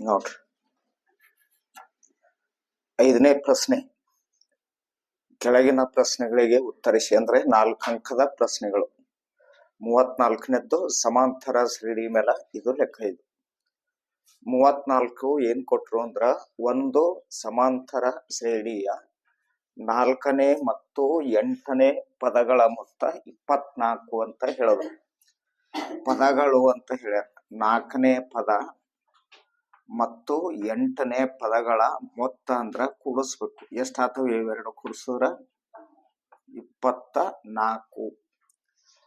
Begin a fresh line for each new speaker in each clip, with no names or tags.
ನೋಡ್ರಿ. ಐದನೇ ಪ್ರಶ್ನೆ. ಕೆಳಗಿನ ಪ್ರಶ್ನೆಗಳಿಗೆ ಉತ್ತರಿಸಿ ಅಂದ್ರೆ ನಾಲ್ಕು ಅಂಕದ ಪ್ರಶ್ನೆಗಳು. ಮೂವತ್ನಾಲ್ಕನೇದ್ದು ಸಮಾಂತರ ಶ್ರೇಣಿ ಮೇಲೆ ಇದು ಲೆಕ್ಕ ಇದು. ಮೂವತ್ನಾಲ್ಕು ಏನ್ ಕೊಟ್ರು ಅಂದ್ರ ಒಂದು ಸಮಾಂತರ ಶ್ರೇಣಿಯ ನಾಲ್ಕನೇ ಮತ್ತು ಎಂಟನೇ ಪದಗಳ ಮೊತ್ತ ಇಪ್ಪತ್ನಾಲ್ಕು ಅಂತ ಹೇಳೋದು. ಪದಗಳು ಅಂತ ಹೇಳ್ಯಾರ. ನಾಲ್ಕನೇ ಪದ ಮತ್ತು ಎಂಟನೇ ಪದಗಳ ಮೊತ್ತ ಅಂದ್ರ ಕೂಡಿಸ್ಬೇಕು. ಎಷ್ಟಾತವು ಇವೆರಡು ಕೂಡಿಸಿದ್ರ? ಇಪ್ಪತ್ತ ನಾಲ್ಕು.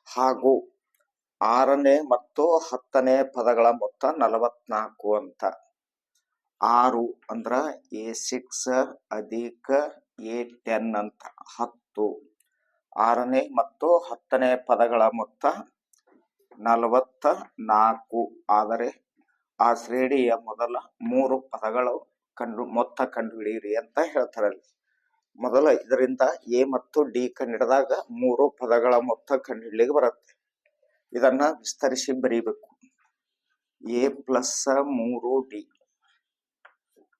ಹಾಗೂ ಆರನೇ ಮತ್ತು ಹತ್ತನೇ ಪದಗಳ ಮೊತ್ತ ನಲವತ್ನಾಲ್ಕು ಅಂತ. ಆರು ಅಂದ್ರ ಎ ಸಿಕ್ಸ್, ಅಧಿಕ ಎ ಟೆನ್ ಅಂತ. ಹತ್ತು. ಆರನೇ ಮತ್ತು ಹತ್ತನೇ ಪದಗಳ ಮೊತ್ತ ನಲವತ್ತ ನಾಲ್ಕು ಆದರೆ ಆ ಶ್ರೇಣಿಯ ಮೊದಲ ಮೂರು ಪದಗಳು ಕಂಡು ಮೊತ್ತ ಕಂಡುಹಿಡಿಯಿರಿ ಅಂತ ಹೇಳ್ತಾರಲ್ಲಿ. ಮೊದಲ ಇದರಿಂದ ಎ ಮತ್ತು ಡಿ ಕಂಡಿಡಿದಾಗ ಮೂರು ಪದಗಳ ಮೊತ್ತ ಕಂಡುಹಿಡ್ಲಿಕ್ಕೆ ಬರುತ್ತೆ. ಇದನ್ನ ವಿಸ್ತರಿಸಿ ಬರೀಬೇಕು. ಎ ಪ್ಲಸ್ ಮೂರು ಡಿ.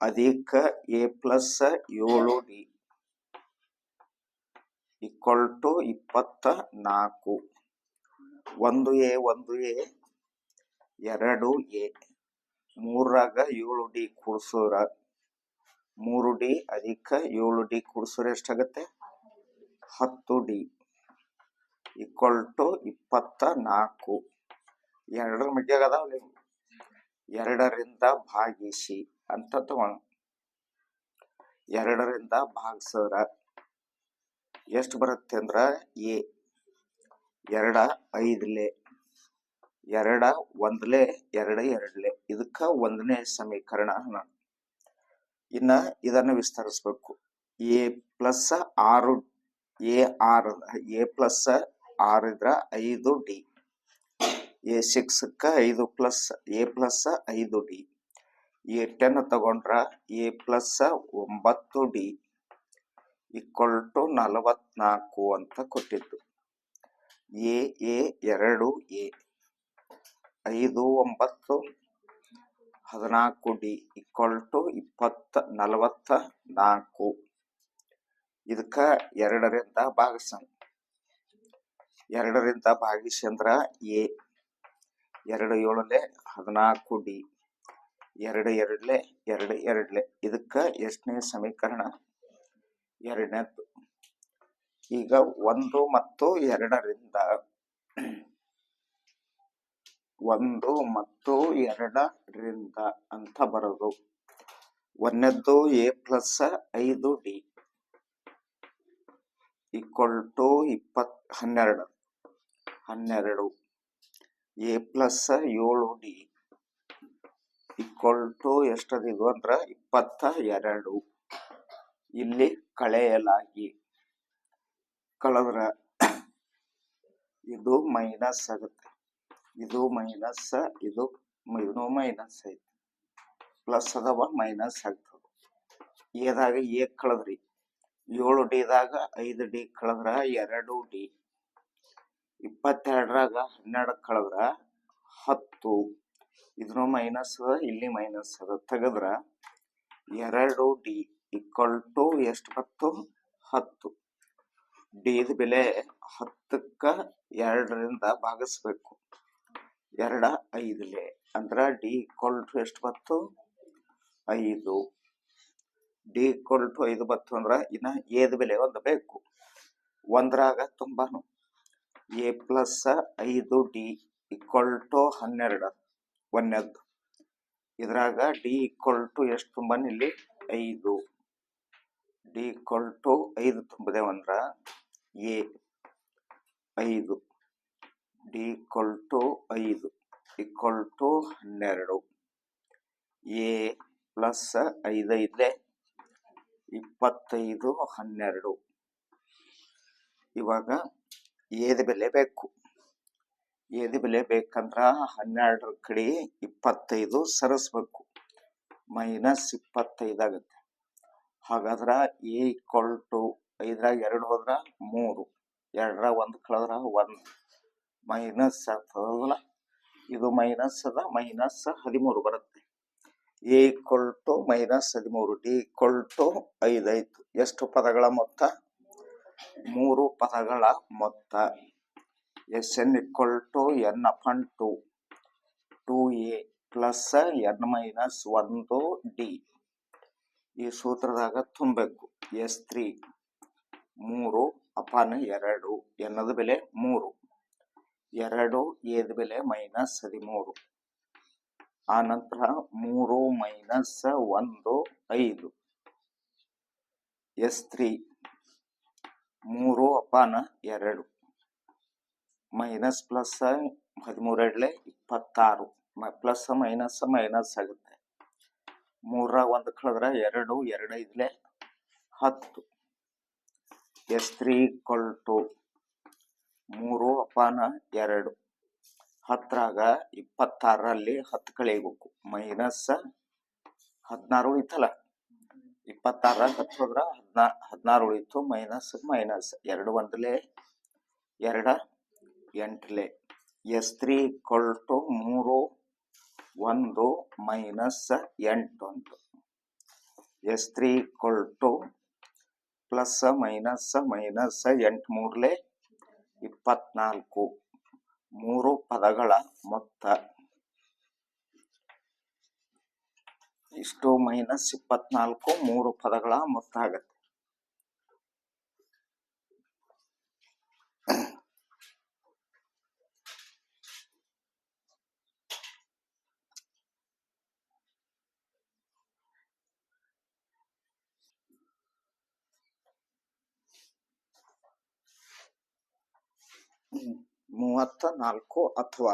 ಅಧಿಕ ಎ ಪ್ಲಸ್ ಏಳು ಡಿ. ಈಕ್ವಲ್ ಟು ಇಪ್ಪತ್ತ ನಾಲ್ಕು. ಒಂದು ಎ ಒಂದು ಎ, ಎರಡು ಎ. ಮೂರಾಗ ಏಳು ಡಿ ಕೂಡ್ಸೋರ, ಮೂರು ಡಿ ಅಧಿಕ ಏಳು ಡಿ ಕೂಡ್ಸೋರ ಎಷ್ಟಾಗತ್ತೆ? ಹತ್ತು ಡಿ ಈಕ್ವಲ್ ಟು ಇಪ್ಪತ್ತ ನಾಲ್ಕು. ಎರಡರ ಮಧ್ಯಾಗ ಎರಡರಿಂದ ಭಾಗಿಸಿ ಅಂತ ತಗೋಣ. ಎರಡರಿಂದ ಭಾಗಿಸೋರ. ಎಷ್ಟು ಬರುತ್ತೆ ಅಂದ್ರೆ ಎ. ಎರಡ ಐದ್ಲೆ. ಎರಡ ಒಂದ್ಲೆ, ಎರಡ ಎರಡ್ಲೆ. ಇದಕ್ಕ ಒಂದನೇ ಸಮೀಕರಣ ನಾನು ಇನ್ನ ಇದನ್ನು ವಿಸ್ತರಿಸ್ಬೇಕು. ಎ ಪ್ಲಸ್ ಆರು, ಎ ಆರ್, ಎ ಪ್ಲಸ್ ಆರ್ ಇದ್ರ ಐದು ಡಿ. ಎ ಸಿಕ್ಸಕ್ಕೆ ಐದು ಪ್ಲಸ್, ಎ ಪ್ಲಸ್ ಐದು ಡಿ. ಎ ಟೆನ್ ತಗೊಂಡ್ರ ಎ ಪ್ಲಸ್ ಒಂಬತ್ತು ಡಿ. ಈಕ್ವಲ್ ಟು ನಲವತ್ನಾಲ್ಕು ಅಂತ ಕೊಟ್ಟಿದ್ದು. ಎ ಎ, ಎರಡು, ಎ. ಐದು, ಒಂಬತ್ತು, ಹದಿನಾಲ್ಕು ಡಿ ಈಕ್ವಲ್ ಟು ಇಪ್ಪತ್ತ, ನಲವತ್ತ ನಾಲ್ಕು. ಇದಕ್ಕ ಎರಡರಿಂದ ಭಾಗಿಸೋಣ. ಎರಡರಿಂದ ಭಾಗಿಸಿ ಅಂದ್ರ ಎ. ಎರಡು ಏಳಲೆ ಹದಿನಾಲ್ಕು ಡಿ. ಎರಡು ಎರಡ್ಲೆ ಎರಡು ಎರಡಲೆ. ಇದಕ್ಕ ಎಷ್ಟನೇ ಸಮೀಕರಣ? ಎರಡನೇದ್ದು ಈಗ ಒಂದು ಮತ್ತು ಎರಡರಿಂದ ಒಂದು ಮತ್ತು ಎರಡರಿಂದ ಅಂತ ಬರೋದು. ಒಂದನೇದ್ದು ಎ ಪ್ಲಸ್ ಐದು ಡಿ ಈಕ್ವಲ್ ಟು ಇಪ್ಪತ್, ಹನ್ನೆರಡು. ಹನ್ನೆರಡು. ಎ ಪ್ಲಸ್ ಏಳು ಡಿ ಈಕ್ವಲ್ ಟು ಎಷ್ಟದಿದು ಅಂದ್ರೆ ಇಪ್ಪತ್ತ ಎರಡು. ಇಲ್ಲಿ ಕಳೆಯಲಾಗಿ. ಕಳೆದ್ರ ಇದು ಮೈನಸ್ ಆಗುತ್ತೆ. ಇದು ಮೈನಸ್ ಇದು ಇದು ಮೈನಸ್ ಐತಿ. ಪ್ಲಸ್ ಅದಾವ ಮೈನಸ್ ಆಗ್ತದ. ಏದಾಗ ಏ ಕಳದ್ರಿ. ಏಳು ಡಿದಾಗ ಐದು ಡಿ ಕಳದ್ರ ಎರಡು ಡಿ ಇಪ್ಪತ್ತೆರಡರಾಗ ಹನ್ನೆರಡು ಕಳದ್ರ ಹತ್ತು. ಇದನ್ನು ಮೈನಸ್ ಅದ ಇಲ್ಲಿ ಮೈನಸ್ ಅದ. ತೆಗೆದ್ರ ಎರಡು ಡಿ ಈಕ್ವಲ್ ಟು ಎಷ್ಟು ಬತ್ತು ಹತ್ತು. ಡಿದ ಬೆಲೆ ಹತ್ತಕ್ಕ ಎರಡರಿಂದ ಭಾಗಿಸ್ಬೇಕು. ಎರಡ ಐದಲೆ ಅಂದ್ರೆ ಡಿ ಈಕ್ವಲ್ ಟು ಎಷ್ಟು ಬತ್ತು ಐದು. ಡಿ ಈಕ್ವಲ್ ಟು ಐದು ಬತ್ತು ಅಂದ್ರೆ ಇನ್ನ ಏದ ಬೆಲೆ ಒಂದು ಬೇಕು. ಒಂದ್ರಾಗ ತುಂಬಾನು. ಎ ಪ್ಲಸ್ ಐದು ಡಿ ಈಕ್ವಲ್ ಟು ಹನ್ನೆರಡು. ಒಂದನೇದ್ದು ಇದ್ರಾಗ ಡಿ ಈಕ್ವಲ್ ಟು ಎಷ್ಟು ತುಂಬಾನು ಇಲ್ಲಿ? ಐದು. ಡಿ ಈಕ್ವಲ್ ಟು ಐದು ಅಂದ್ರೆ ಎ. ಐದು. ಡಿ ಟು ಐದು ಈಕ್ವಲ್ ಟು ಹನ್ನೆರಡು. ಎ ಪ್ಲಸ್ ಐದೈದೆ ಇಪ್ಪತ್ತೈದು ಹನ್ನೆರಡು. ಇವಾಗ ಏದು ಬೆಲೆ ಬೇಕು. ಏದ ಬೆಲೆ ಬೇಕಂದ್ರೆ ಹನ್ನೆರಡರ ಕಡೆ ಇಪ್ಪತ್ತೈದು ಸರಿಸ್ಬೇಕು. ಮೈನಸ್ ಇಪ್ಪತ್ತೈದು ಆಗುತ್ತೆ. ಹಾಗಾದ್ರ ಎ ಈಕ್ವಲ್ ಟು ಐದ್ರಾಗ ಎರಡು ಹೋದ್ರೆ ಮೂರು. ಎರಡರ ಒಂದು ಕಳೆದ್ರೆ ಒಂದು. ಮೈನಸ್ ಆಗ್ತದಲ್ಲ ಇದು ಮೈನಸ್ ಅದ, ಮೈನಸ್ ಹದಿಮೂರು ಬರುತ್ತೆ. ಎ ಟು ಮೈನಸ್ ಹದಿಮೂರು, ಡಿ ಈಕ್ವಲ್ ಟು ಐದಾಯ್ತು ಎಷ್ಟು ಪದಗಳ ಮೊತ್ತ? ಮೂರು ಪದಗಳ ಮೊತ್ತ. S N equal to N upon two two a plus N minus ಒಂದು, ಡಿ. ಈ ಸೂತ್ರದಾಗ ತುಂಬಬೇಕು. ಎಸ್ ತ್ರೀ, ಮೂರು ಅಪಾನ್ ಎರಡು ಎನ್ನದ ಬೆಲೆ ಮೂರು. ಎರಡು ಏದ ಬೆಲೆ ಮೈನಸ್ ಹದಿಮೂರು. ಆ ನಂತರ ಮೂರು ಮೈನಸ್ ಒಂದು ಐದು. S three. ಮೂರು ಅಪಾನ ಎರಡು. ಮೈನಸ್ ಪ್ಲಸ್ ಹದಿಮೂರೆಡ್ಲೆ ಇಪ್ಪತ್ತಾರು. ಪ್ಲಸ್ ಮೈನಸ್ ಮೈನಸ್ ಆಗುತ್ತೆ. ಮೂರ ಒಂದು ಕಳೆದ್ರೆ ಎರಡು ಎರಡು ಐದ್ಲೆ ಹತ್ತು. ಎಸ್ ತ್ರೀ ಈಕ್ವಲ್ ಟು ಮೂರು ಅಪಾನ ಎರಡು. ಹತ್ತರಾಗ ಇಪ್ಪತ್ತಾರರಲ್ಲಿ ಹತ್ತು ಕಳೆಯಬೇಕು. ಮೈನಸ್ ಹದಿನಾರು ಉಳಿತಲ್ಲ? ಇಪ್ಪತ್ತಾರ ಹತ್ತು ಹೋದ್ರ ಹದಿನಾ, ಹದಿನಾರು ಉಳಿತು, ಮೈನಸ್ ಮೈನಸ್ ಎರಡು ಒಂದಲೆ ಎರಡ ಎಂಟಲೆ. ಎಸ್ ತ್ರೀ ಈಕ್ವಲ್ ಟು ಮೂರು ಒಂದು ಮೈನಸ್ ಎಂಟು ಅಂತ S three equal to plus minus minus ಎಂಟು ಮೂರ್ಲೆ ಇಪ್ಪತ್ನಾಲ್ಕು ಮೂರು ಪದಗಳ ಮೊತ್ತ. ಇಷ್ಟು ಮೈನಸ್ ಇಪ್ಪತ್ನಾಲ್ಕು ಮೂರು ಪದಗಳ ಮೊತ್ತ ಆಗತ್ತೆ. ಮೂವತ್ತ ನಾಲ್ಕು ಅಥವಾ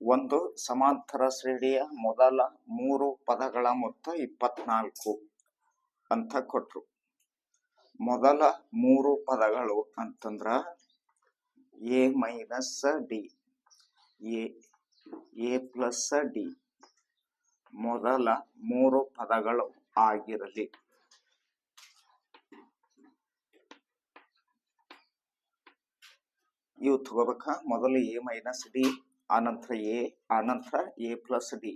ಒಂದು ಸಮಾಂತರ ಶ್ರೇಣಿಯ ಮೊದಲ ಮೂರು ಪದಗಳ ಮೊತ್ತ ಇಪ್ಪತ್ನಾಲ್ಕು ಅಂತ ಕೊಟ್ರು. ಮೊದಲ ಮೂರು ಪದಗಳು ಅಂತಂದ್ರ a minus D, a a plus D ಮೊದಲ ಮೂರು ಪದಗಳು ಆಗಿರಲಿ. ಇವು ತಗೋಬೇಕ. ಮೊದಲು ಎ ಮೈನಸ್ ಡಿ ಆನಂತರ ಎ ಆನಂತರ ಎ ಪ್ಲಸ್ ಡಿ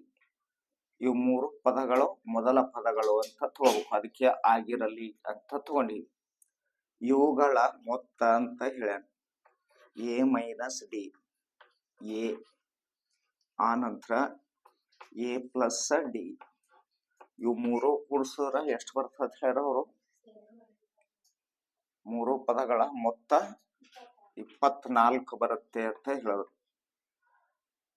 ಇವು ಮೂರು ಪದಗಳು, ಮೊದಲ ಪದಗಳು ಅಂತ ತಗೋಬೇಕು. ಅದಕ್ಕೆ ಆಗಿರಲಿ ಅಂತ ತಗೊಂಡಿವಿ. ಇವುಗಳ ಮೊತ್ತ ಅಂತ ಹೇಳ್ಯಾನ. ಎ ಮೈನಸ್ ಡಿ ಎ, ಆನಂತರ ಎ ಪ್ಲಸ್ ಡಿ ಇವು ಮೂರು ಕೂಡಿಸಿದ್ರ ಎಷ್ಟು ಬರ್ತದೆ ಹೇಳ ಅವರು? ಮೂರು ಪದಗಳ ಮೊತ್ತ ಇಪ್ಪತ್ನಾಲ್ಕು ಬರುತ್ತೆ ಅಂತ ಹೇಳಿದ್ರು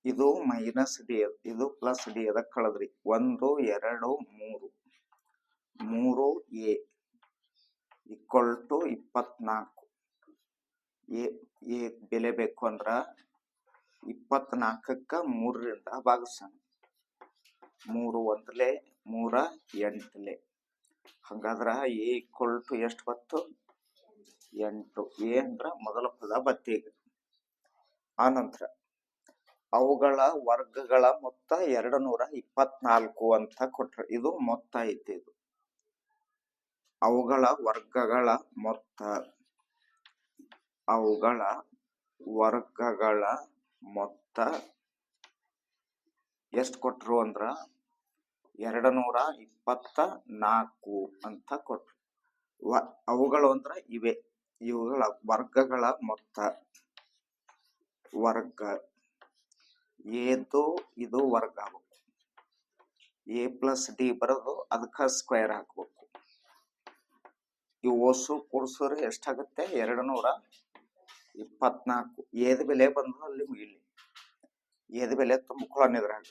ಇದು ಮೈನಸ್ ಡಿ ಇದು ಪ್ಲಸ್ ಡಿ ಅದಕ್ಕೆ ಕಳೆದ್ರಿ. ಒಂದು, ಎರಡು, ಮೂರು. ಮೂರು ಎ ಈಕ್ವಲ್ ಟು ಇಪ್ಪತ್ನಾಲ್ಕು. ಎ ಎ ಬೆಲೆ ಬೇಕು ಅಂದ್ರೆ ಇಪ್ಪತ್ನಾಲ್ಕಕ್ಕೆ ಮೂರರಿಂದ ಭಾಗಿಸೋಣ. ಮೂರು ಒಂದಲೆ, ಮೂರ ಎಂಟಲೆ. ಹಂಗಾದ್ರ ಎ ಈಕ್ವಲ್ ಟು ಎಷ್ಟು ಬತ್ತು ಎಂಟು ಎ ಮೊದಲ ಪದ ಬತ್ತೀಗ ಆನಂತರ ಅವುಗಳ ವರ್ಗಗಳ ಮೊತ್ತ ಎರಡು ನೂರ ಇಪ್ಪತ್ನಾಲ್ಕು ಅಂತ ಕೊಟ್ರ. ಇದು ಮೊತ್ತ ಐತಿ ಇದು. ಅವುಗಳ ವರ್ಗಗಳ ಮೊತ್ತ, ಅವುಗಳ ವರ್ಗಗಳ ಮೊತ್ತ ಎಷ್ಟು ಕೊಟ್ರು ಅಂದ್ರ ಎರಡು ನೂರ ಇಪ್ಪತ್ತ ನಾಲ್ಕು ಅಂತ ಕೊಟ್ರು. ಅವುಗಳು ಅಂದ್ರೆ ಇವೆ. ಇವುಗಳ ವರ್ಗಗಳ ಮೊತ್ತ. ವರ್ಗ. ಏದು ಇದು ವರ್ಗ ಆಗ್ಬೇಕು. ಎ ಪ್ಲಸ್ ಡಿ ಬರೋದು ಅದಕ್ಕ ಸ್ಕ್ವೇರ್ ಹಾಕ್ಬೇಕು. ಇವು ಓಸು ಕೂಡಿಸೋರು ಎಷ್ಟಾಗುತ್ತೆ? ಎರಡು ನೂರ ಇಪ್ಪತ್ನಾಲ್ಕು. ಏದು ಬೆಲೆ ಬಂದು ಅಲ್ಲಿ ಇಲ್ಲಿ ಏದು ಬೆಲೆ ತುಂಬಿಕೊಳ್ಳೋನಿದ್ರಾಗ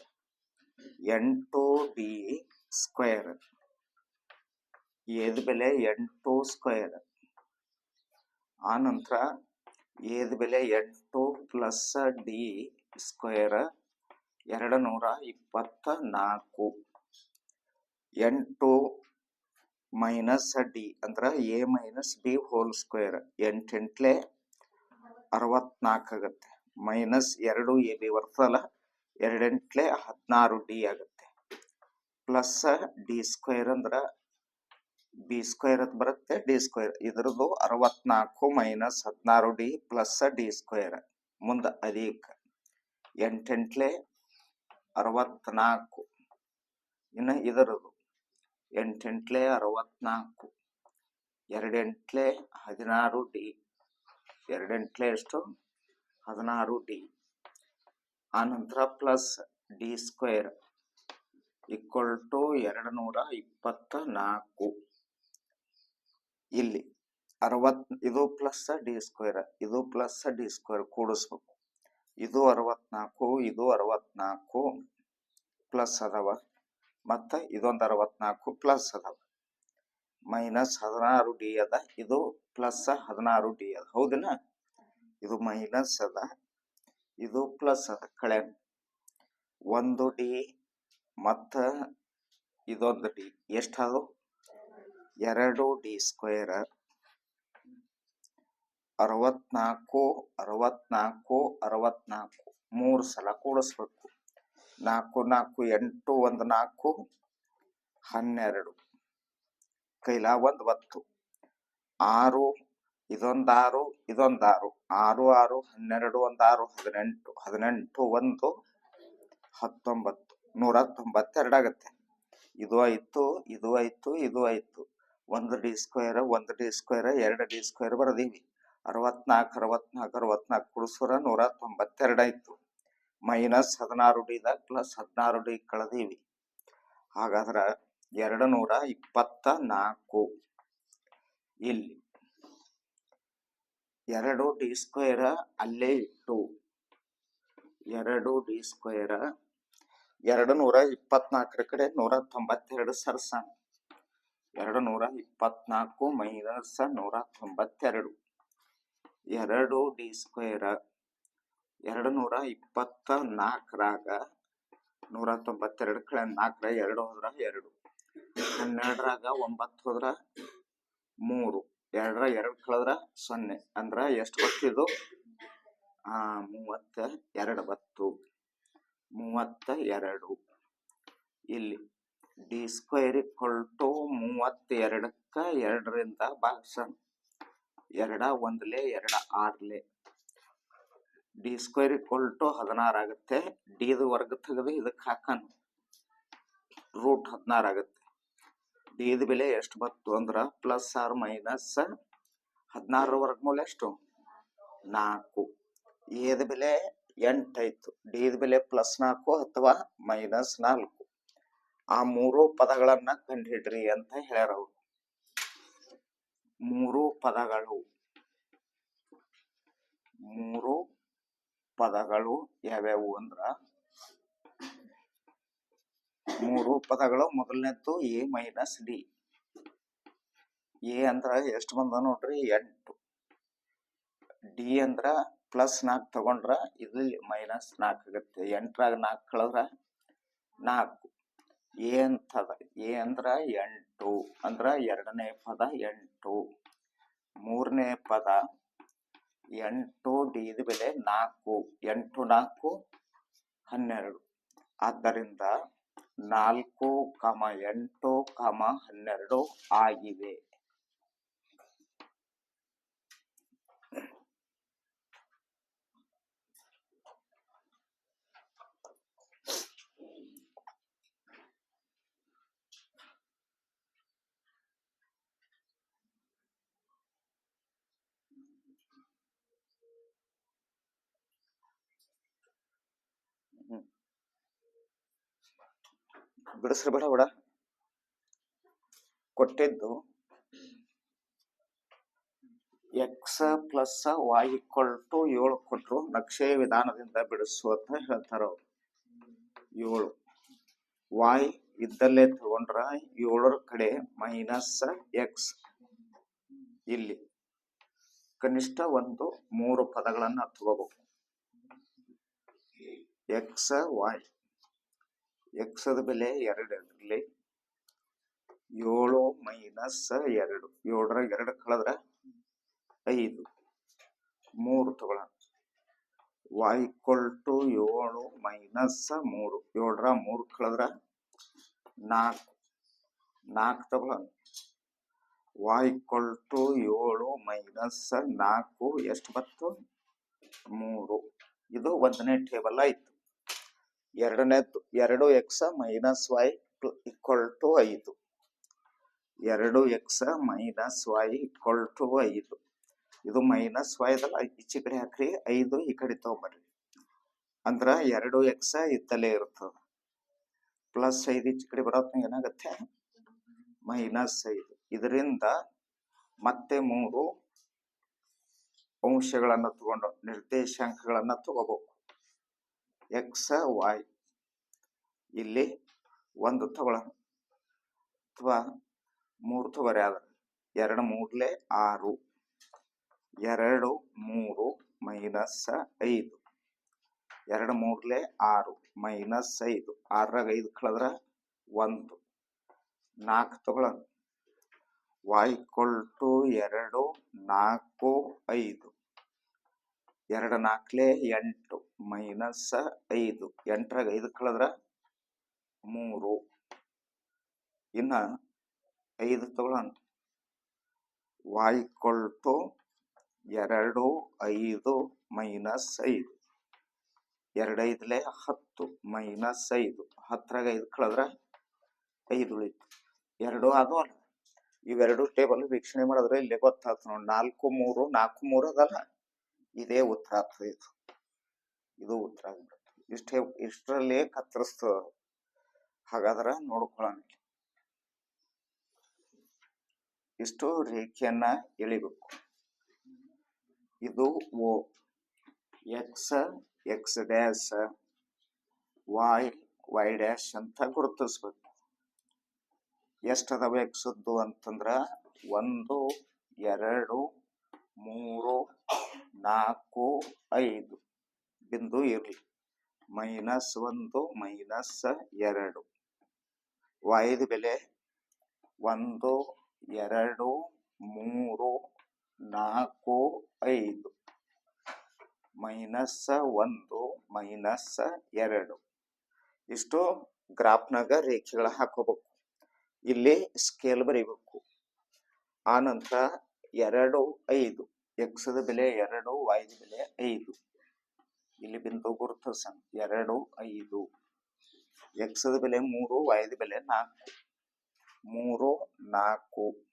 ಎಂಟು ಡಿ ಸ್ಕ್ವೇರ್. ಏದು ಬೆಲೆ ಎಂಟು ಸ್ಕ್ವೇರ್. ಆ ನಂತರ ಏದ ಬೆಲೆ ಎಂಟು ಪ್ಲಸ್ ಡಿ ಸ್ಕ್ವೇರ್ ಎರಡು ನೂರ ಇಪ್ಪತ್ತ ನಾಲ್ಕು ಎಂಟು ಮೈನಸ್ ಡಿ ಅಂದ್ರೆ a minus B whole square. ಎಂಟೆಂಟ್ಲೆ ಅರವತ್ನಾಲ್ಕು ಆಗುತ್ತೆ ಮೈನಸ್ ಎರಡು ಎ ಬಿ ಬರ್ತದಲ್ಲ, ಎರಡೆಂಟ್ಲೆ ಹದಿನಾರು ಡಿ ಆಗುತ್ತೆ. ಪ್ಲಸ್ ಡಿ ಸ್ಕ್ವೇರ್ ಅಂದ್ರ ಬಿ ಸ್ಕ್ವೇರ್ ಅಂತ ಬರುತ್ತೆ ಡಿ ಸ್ಕ್ವೇರ್ ಇದ್ರದ್ದು ಅರವತ್ನಾಲ್ಕು ಮೈನಸ್ ಹದಿನಾರು ಡಿ ಪ್ಲಸ್ ಡಿ ಸ್ಕ್ವೇರ್ ಮುಂದೆ ಅದೀಕ ಎಂಟೆಂಟ್ಲೆ ಅರವತ್ನಾಲ್ಕು. ಇನ್ನು ಇದರದು ಎಂಟೆಂಟ್ಲೆ ಅರವತ್ನಾಲ್ಕು, ಎರಡೆಂಟ್ಲೆ ಹದಿನಾರು ಡಿ ಎರಡೆಂಟ್ಲೆ ಎಷ್ಟು? ಹದಿನಾರು ಡಿ ಆನಂತರ plus D square equal to ಎರಡು ನೂರ ಇಪ್ಪತ್ತ ನಾಲ್ಕು ಇಲ್ಲಿ ಅರವತ್, ಇದು ಪ್ಲಸ್ ಡಿ ಸ್ಕ್ವೇರ್ ಇದು ಪ್ಲಸ್ ಡಿ ಸ್ಕ್ವೇರ್ ಕೂಡಿಸ್ಬೇಕು. ಇದು ಅರವತ್ನಾಲ್ಕು ಇದು ಅರವತ್ನಾಲ್ಕು ಪ್ಲಸ್ ಅದಾವ. ಮತ್ತ ಇದೊಂದು ಅರವತ್ನಾಲ್ಕು ಪ್ಲಸ್ ಅದಾವ. ಮೈನಸ್ ಹದಿನಾರು ಡಿ ಅದ, ಇದು ಪ್ಲಸ್ ಹದಿನಾರು ಡಿ ಅದ. ಹೌದಿಲ್ಲ? ಇದು ಮೈನಸ್ ಅದ, ಇದು ಪ್ಲಸ್ ಅದ. ಕಳೆ, ಒಂದು ಡಿ ಮತ್ತ ಇದೊಂದು ಡಿ ಎಷ್ಟದು ಎರಡು ಡಿ ಸ್ಕ್ವೇರ್ ಅರವತ್ನಾಲ್ಕು ಅರವತ್ನಾಲ್ಕು ಅರವತ್ನಾಲ್ಕು. ಮೂರು ಸಲ ಕೂಡಿಸ್ಬೇಕು. ನಾಲ್ಕು ನಾಲ್ಕು, ಎಂಟು, ಒಂದು, ನಾಲ್ಕು, ಹನ್ನೆರಡು. ಕೈಲ ಒಂದು ಒತ್ತು ಆರು, ಇದೊಂದು ಆರು ಇದೊಂದು ಆರು. ಆರು ಆರು, ಹನ್ನೆರಡು, ಒಂದು ಆರು, ಹದಿನೆಂಟು ಹದಿನೆಂಟು, ಒಂದು, ಹತ್ತೊಂಬತ್ತು. ನೂರ ತೊಂಬತ್ತೆರಡಾಗತ್ತೆ ಇದು ಆಯಿತು ಇದು ಆಯಿತು ಇದು ಆಯ್ತು ಒಂದು ಡಿ ಸ್ಕ್ವೇರ್, ಒಂದು ಡಿ ಸ್ಕ್ವೇರ್, ಎರಡು ಡಿ ಸ್ಕ್ವೇರ್ ಬರೆದೀವಿ. ಅರವತ್ನಾಲ್ಕು ಅರವತ್ನಾಲ್ಕು ಅರವತ್ನಾಲ್ಕು ಕುಡಿಸೋರ ನೂರ ತೊಂಬತ್ತೆರಡು ಆಯ್ತು. ಮೈನಸ್ ಹದಿನಾರು ಡಿದಾಗ ಪ್ಲಸ್ ಹದಿನಾರು ಡಿ ಕಳೆದೀವಿ. ಹಾಗಾದ್ರೆ ಎರಡು ನೂರ ಇಪ್ಪತ್ತ ನಾಲ್ಕು ಇಲ್ಲಿ ಎರಡು ಡಿ ಸ್ಕ್ವೇರ್ ಅಲ್ಲೇ ಇಟ್ಟು ಎರಡು ಡಿ ಸ್ಕ್ವೇರ್ ಎರಡು ನೂರ ಇಪ್ಪತ್ನಾಲ್ಕರ ಕಡೆ ನೂರ ತೊಂಬತ್ತೆರಡು ಸರ್ಸ ಎರಡು ನೂರ ಇಪ್ಪತ್ನಾಲ್ಕು ಮೈನಸ್ ನೂರ ತೊಂಬತ್ತೆರಡು ಎರಡು ಡಿ ಸ್ಕ್ವೇರ ಎರಡು ನೂರ ಇಪ್ಪತ್ತ ನಾಲ್ಕರಾಗ ನೂರ ತೊಂಬತ್ತೆರಡು ಕಡೆ ನಾಲ್ಕರ ಎರಡು ಹೋದ್ರ ಎರಡು. ಹನ್ನೆರಡರಾಗ ಒಂಬತ್ತು ಹೋದ್ರ ಮೂರು. ಎರಡರ ಎರಡು ಕಳೆದ್ರ ಸೊನ್ನೆ. ಅಂದ್ರೆ ಎಷ್ಟು ಬತ್ತಿದು ಮೂವತ್ತ ಎರಡು ಬತ್ತು ಮೂವತ್ತ ಎರಡು ಇಲ್ಲಿ ಡಿ ಸ್ಕ್ವೇರ್ ಇಕ್ವಲ್ ಟು ಮೂವತ್ತೆರಡಕ್ಕ ಎರಡರಿಂದ ಭಾಗಿಸೋಣ ಎರಡ ಒಂದ್ಲೆ, ಎರಡ ಆರ್ಲೆ. ಡಿ ಸ್ಕ್ವೇರ್ ಇಕ್ವಲ್ ಟು ಹದಿನಾರು ಆಗುತ್ತೆ. ಡಿದು ವರ್ಗ ತೆಗೆದು ಇದಕ್ಕೆ ಹಾಕನ್ ರೂಟ್ ಹದಿನಾರು ಆಗುತ್ತೆ. ಡಿದ ಬೆಲೆ ಎಷ್ಟು ಬತ್ತು ಅಂದ್ರೆ ಪ್ಲಸ್ ಆರ್ ಮೈನಸ್ ಹದಿನಾರರ ವರ್ಗಮೂಲ ಎಷ್ಟು? ನಾಲ್ಕು. ಎದ ಬೆಲೆ ಎಂಟಾಯ್ತು ಡಿದ ಬೆಲೆ ಪ್ಲಸ್ ನಾಲ್ಕು ಅಥವಾ ಮೈನಸ್ ನಾಲ್ಕು. ಆ ಮೂರು ಪದಗಳನ್ನ ಕಂಡುಹಿಡ್ರಿ ಅಂತ ಹೇಳ್ಯಾರ ಅವ್ರು. ಮೂರು ಪದಗಳು. ಮೂರು ಪದಗಳು ಯಾವ್ಯಾವು ಅಂದ್ರ? ಮೂರು ಪದಗಳು ಮೊದಲನೇದ್ದು ಎ ಮೈನಸ್ ಡಿ. ಎ ಅಂದ್ರ ಎಷ್ಟು ಬಂದ ನೋಡ್ರಿ? ಎಂಟು. ಡಿ ಅಂದ್ರ ಪ್ಲಸ್ ನಾಲ್ಕು ತಗೊಂಡ್ರ ಇದು ಮೈನಸ್ ನಾಲ್ಕು ಆಗುತ್ತೆ. ಎಂಟ್ರಾಗ ನಾಲ್ಕು ಕಳೆದ್ರ ನಾಲ್ಕು ಎ ಅಂತದ ಎ ಅಂದ್ರ ಎಂಟು, ಅಂದ್ರ ಎರಡನೇ ಪದ ಎಂಟು. ಮೂರನೇ ಪದ ಎಂಟು ಡಿದ ಬೆಲೆ ನಾಲ್ಕು, ಎಂಟು ನಾಲ್ಕು, ಹನ್ನೆರಡು. ಆದ್ದರಿಂದ ನಾಲ್ಕು, ಕಮ ಎಂಟು, ಕಮ ಹನ್ನೆರಡು ಆಗಿದೆ. ಬಿಡಿಸ್ರಿ ಬೇಡ ಬೇಡ. ಕೊಟ್ಟಿದ್ದು X plus Y equal to ಏಳು ಕೊಟ್ಟರು ನಕ್ಷೆ ವಿಧಾನದಿಂದ ಬಿಡಿಸು ಅಂತ ಹೇಳ್ತಾರ ಅವ್ರು. ಏಳು. ವಾಯ್ ಇದ್ದಲ್ಲೇ ತಗೊಂಡ್ರ ಏಳರ ಕಡೆ ಮೈನಸ್ ಎಕ್ಸ್ ಇಲ್ಲಿ ಕನಿಷ್ಠ ಒಂದು ಮೂರು ಪದಗಳನ್ನ ತಗೋಬೇಕು. ಎಕ್ಸ್ ವೈ ಎಕ್ಸದ ಬೆಲೆ ಎರಡು ಇರಲಿ. ಏಳು ಮೈನಸ್ ಎರಡು. ಏಳರ ಎರಡು ಕಳೆದ್ರೆ ಐದು. ಮೂರು ತಗೊಳ್ಳ. ವಾಯ್ ಟು ಏಳು ಮೈನಸ್ ಮೂರು. ಏಳರ ಮೂರು ಕಳೆದ್ರೆ ನಾಲ್ಕು. ನಾಲ್ಕು ತಗೊಳ್ಳೋಣ ವಾಯ್ ಟು ಏಳು ಮೈನಸ್ ನಾಲ್ಕು. ಎಷ್ಟು ಬತ್ತು ಮೂರು. ಇದು ಒಂದನೇ ಟೇಬಲ್ ಆಯ್ತು. ಎರಡನೇದ್ದು ಎರಡು x minus y equal to ಐದು. ಎರಡು x minus y equal to ಐದು. ಇದು ಮೈನಸ್ ವೈ ಅದಲ್ಲ ಈಚೆ ಕಡೆ ಹಾಕ್ರಿ, ಐದು ಈ ಕಡೆ ತಗೊಂಬರ್ರಿ. ಅಂದ್ರ ಎರಡು ಎಕ್ಸ ಇದ್ದಲೇ ಇರ್ತದ. ಪ್ಲಸ್ ಐದು ಈಚೆ ಕಡೆ ಬರೋತ್ನ ಏನಾಗತ್ತೆ? ಮೈನಸ್ ಐದು. ಇದರಿಂದ ಮತ್ತೆ ಮೂರು ಅಂಶಗಳನ್ನ ತಗೊಂಡು, ನಿರ್ದೇಶಾಂಕಗಳನ್ನು ತಗೋಬೇಕು ಎಕ್ಸ್ ವೈ ಇಲ್ಲಿ ಒಂದು ತಗೊಳ್ಳೋಣ ಅಥವಾ ಮೂರು ತಗೋರಿ ಆದ್ರೆ ಎರಡು ಮೂರ್ಲೆ ಆರು, ಎರಡು ಮೂರು ಮೈನಸ್ ಐದು. ಎರಡು ಮೂರ್ಲೆ ಆರು ಮೈನಸ್ ಐದು. ಆರಾಗ ಐದು ಕಳೆದ್ರ ಒಂದು. ನಾಲ್ಕು ತಗೊಳ್ಳೋಣ ವಾಯ್ ಟು ಎರಡು ನಾಲ್ಕು ಐದು. ಎರಡು ನಾಲ್ಕಲೆ ಎಂಟು, ಮೈನಸ್ ಐದು. ಎಂಟ್ರಾಗ ಐದು ಕಳೆದ್ರ ಮೂರು. ಇನ್ನ ಐದು ತಗೊಳ್ಳೋಣ ವಾಯ್ ಟು ಎರಡು, ಐದು, ಮೈನಸ್ ಐದು. ಎರಡು ಹತ್ತು, ಮೈನಸ್ ಐದು. ಹತ್ತರಾಗ ಐದು ಕಳೆದ್ರ ಐದು ಉಳಿತು. ಎರಡು ಅದು ಅಲ್ಲ. ಇವೆರಡು ಟೇಬಲ್ ವೀಕ್ಷಣೆ ಮಾಡಿದ್ರೆ ಇಲ್ಲೇ ಗೊತ್ತಾಗ್ತದೆ ನೋಡಿ. ನಾಲ್ಕು ಮೂರು ನಾಲ್ಕು ಮೂರು ಅದಲ್ಲ. ಇದೇ ಉತ್ತರ ಆಗ್ತದೆ ಇದು ಇದು ಉತ್ತರ ಆಗ್ಬಿಡುತ್ತೆ ಇಷ್ಟೇ, ಇಷ್ಟರಲ್ಲೇ ಕತ್ತರಿಸ್ತದ ಹಾಗಾದ್ರೆ ನೋಡ್ಕೊಳ್ಳೋಣ ಇಷ್ಟು ರೇಖೆಯನ್ನ ಎಳಿಬೇಕು. ಇದು O, X X dash, Y Y dash ಅಂತ ಗುರುತಿಸ್ಬೇಕು. ಎಷ್ಟು ಅದಾವ ಎಕ್ಸದ್ದು ಅಂತಂದ್ರ ಒಂದು, ಎರಡು, ಮೂರು ನಾಲ್ಕು ಐದು ಬಿಂದು ಇರಲಿ. ಮೈನಸ್ ಒಂದು, ಮೈನಸ್ ಎರಡು. ವಾಯ್ದ ಬೆಲೆ ಒಂದು, ಎರಡು, ಮೂರು, ನಾಲ್ಕು ಐದು. ಮೈನಸ್ ಒಂದು, ಮೈನಸ್ ಎರಡು. ಇಷ್ಟು ಗ್ರಾಫ್ನಾಗ ರೇಖೆಗಳ ಹಾಕೋಬೇಕು. ಇಲ್ಲಿ ಸ್ಕೇಲ್ ಬರೀಬೇಕು. ಆನಂತರ ನಂತರ ಎರಡು, ಐದು. ಎಕ್ಸದ ಬೆಲೆ ಎರಡು, ವಾಯ್ದ ಬೆಲೆ ಐದು. ಇಲ್ಲಿ ಬಿಂದು ಗುರುತಿಸ ಎರಡು, ಐದು. ಎಕ್ಸದ ಬೆಲೆ ಮೂರು, ವಾಯ್ದ ಬೆಲೆ ನಾಲ್ಕು. ಮೂರು, ನಾಲ್ಕು.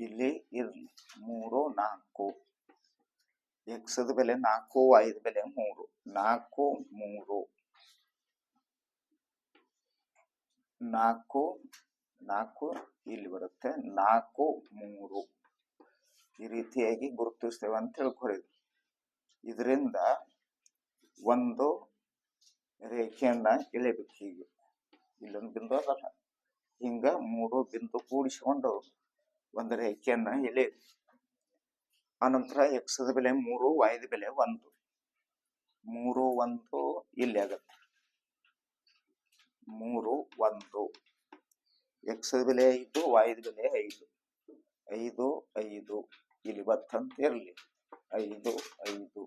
ಇಲ್ಲಿ ಇರಲಿ. ಮೂರು, ನಾಲ್ಕು. ಎಕ್ಸದ ಬೆಲೆ ನಾಲ್ಕು, ವಾಯ್ದ ಬೆಲೆ ಮೂರು. ನಾಲ್ಕು ಮೂರು. ನಾಲ್ಕು ನಾಲ್ಕು, ಇಲ್ಲಿ ಬರುತ್ತೆ. ನಾಲ್ಕು, ಮೂರು. ಈ ರೀತಿಯಾಗಿ ಗುರುತಿಸ್ತೇವೆ ಅಂತ ತಿಳ್ಕೊಳ್ಳಿ ಇದರಿಂದ ಒಂದು ರೇಖೆಯನ್ನ ಎಳೆಬೇಕು ಹೀಗೆ. ಇಲ್ಲೊಂದು ಬಿಂದು ಅದಲ್ಲ. ಹಿಂಗ ಮೂರು ಬಿಂದು ಕೂಡಿಸಿಕೊಂಡು ಒಂದು ರೇಖೆಯನ್ನ ಎಳೆ ಆನಂತರ ಎಕ್ಸದ ಬೆಲೆ ಮೂರು ವಾಯ್ದ ಬೆಲೆ ಒಂದು. ಮೂರು, ಒಂದು ಇಲ್ಲಿ ಆಗತ್ತೆ. ಮೂರು, ಒಂದು. ಎಕ್ಸದ ಬೆಲೆ ಐದು ವಾಯ್ದ ಬೆಲೆ ಐದು. ಐದು ಐದು. ಇಲ್ಲಿ ಬತ್ತಂತ ಇರಲಿ ಐದು ಐದು.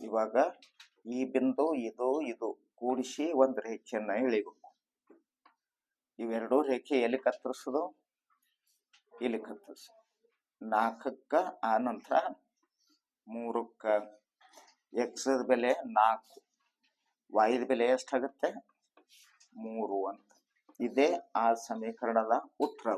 ಇವಾಗ ಈ ಬಿಂದು ಇದು ಇದು. ಕೂಡಿಸಿ ಒಂದು ರೇಖೆಯನ್ನ ಎಳಿಬೇಕು ಇವೆರಡು ರೇಖೆ ಎಲ್ಲಿ ಕತ್ತರಿಸೋದು? ಇಲ್ಲಿ ಕತ್ತರಿಸ ನಾಲ್ಕಕ್ಕ ಆ ನಂತರ ಮೂರಕ್ಕ ಎಕ್ಸ್ ಬೆಲೆ ನಾಲ್ಕು. ವಾಯ್ದ ಬೆಲೆ ಎಷ್ಟಾಗುತ್ತೆ? ಮೂರು ಅಂತ. ಇದೇ ಆ ಸಮೀಕರಣದ ಉತ್ತರ